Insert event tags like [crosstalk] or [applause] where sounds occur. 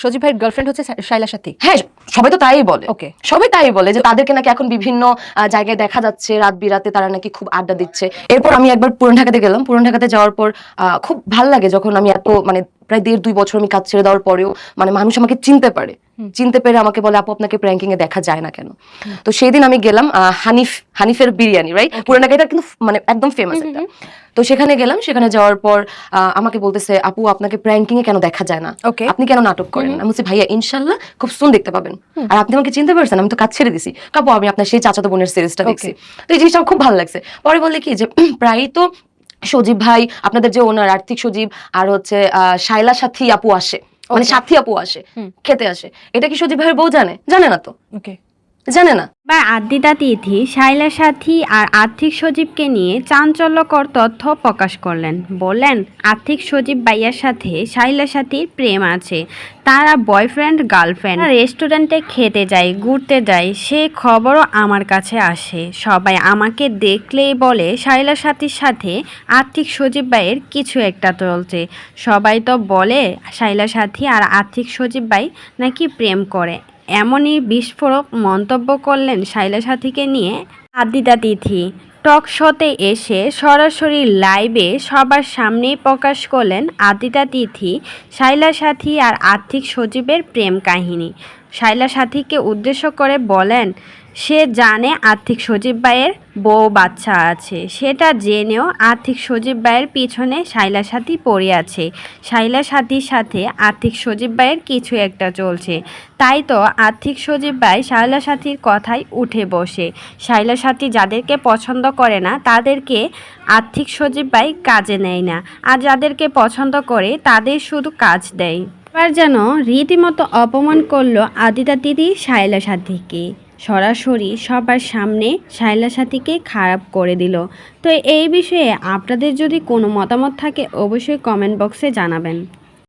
সজীব ভাইয়ের গার্লফ্রেন্ড হচ্ছে শাইলা সাথী। হ্যাঁ সবাই তো তাই বলে। ওকে সবাই তাই বলে যে তাদেরকে নাকি এখন বিভিন্ন জায়গায় দেখা যাচ্ছে রাত বিরাতে তারা নাকি খুব আড্ডা দিচ্ছে। এরপর আমি একবার পুরন ঢাকাতে গেলাম। পুরন ঢাকাতে যাওয়ার পর আহ, খুব ভালো লাগে যখন আমি এত মানে প্রায় দেড় দুই বছর আমি কাজ ছেড়ে দেওয়ার পরেও মানে মানুষ আমাকে চিনতে পারে। চিনতে পেরে আমাকে বলে আপু আপনাকে প্র্যাঙ্কিং এ দেখা যায় না কেন? তো সেই দিন আমি গেলাম হানিফ হানিফের বিরিয়ানি রাইট পুরান ঢাকা এটা কিন্তু মানে একদম ফেমাস একটা তো সেখানে গেলাম সেখানে যাওয়ার পর আহ, আমাকে বলতেছে আপু আপনাকে প্র্যাঙ্কিং এ কেন দেখা যায় না? ওকে আপনি কেন নাটক করেন? আমি বলছি ভাইয়া ইনশাল্লাহ খুব সুন দেখতে পাবেন। আর আপনি আমাকে চিনতে পারছেন আমি তো কাজ ছেড়ে দিছি। কাপু আমি আপনার সেই চাচাতো বোনের সিরিজটা. দেখছি। তো এই জিনিসটা খুব ভালো লাগছে। পরে বলে কি যে [clears throat] প্রায়ই তো সজীব ভাই আপনাদের যে ওনার আর্থিক সজীব আর হচ্ছে আহ, শাইলা সাথী আপু আসে। মানে সাথী আপু আসে খেতে আসে। এটা কি সজীব ভাইয়ের বউ জানে? জানে না তো? ওকে। জানে না। বা আদ্রিতা তিথি শাইলা সাথী আর আর্থিক সজীবকে নিয়ে চাঞ্চল্যকর তথ্য প্রকাশ করলেন। বললেন, আর্থিক সজীব ভাইয়ার সাথে শাইলা সাথীর প্রেম আছে। তারা বয়ফ্রেন্ড, গার্লফ্রেন্ড। রেস্টুরেন্টে খেতে যায়, ঘুরতে যায়। সে খবরও আমার কাছে আসে। সবাই আমাকে দেখলেই বলে শাইলা সাথীর সাথে আর্থিক সজীব ভাইয়ের কিছু একটা চলছে। সবাই তো বলে, শাইলা সাথী আর আর্থিক সজীব ভাই নাকি প্রেম করে। এমনই বিস্ফোরক মন্তব্য করলেন শাইলা সাথীকে নিয়ে আদিতা তিথি। টক শোতে এসে সরাসরি লাইভে সবার সামনেই প্রকাশ করলেন আদিতা তিথি, শাইলা সাথী আর আর্থিক সচিবের প্রেম কাহিনী। শাইলা সাথীকে উদ্দেশ্য করে বলেন সে জানে আর্থিক সজীব ভাইয়ের বউ বাচ্চা আছে। সেটা জেনেও আর্থিক সজীব ভাইয়ের পিছনে শাইলা সাথী পড়ে আছে। শাইলা সাথীর সাথে আর্থিক সজীব ভাইয়ের কিছু একটা চলছে। তাই তো আর্থিক সজীব ভাই শাইলা সাথীর কথাই উঠে বসে। শাইলা সাথী যাদেরকে পছন্দ করে না, তাদেরকে আর্থিক সজীব ভাই কাজে নেয় না। আর যাদেরকে পছন্দ করে, তাদের শুধু কাজ দেয়। এবার যেন রীতিমতো অপমান করল আদিতা দিদি শাইলা সাথীকে। সরাসরি সবার সামনে শাইলা সাথীকে খারাপ করে দিল। তো এই বিষয়ে আপনাদের যদি কোনো মতামত থাকে, অবশ্যই কমেন্ট বক্সে জানাবেন।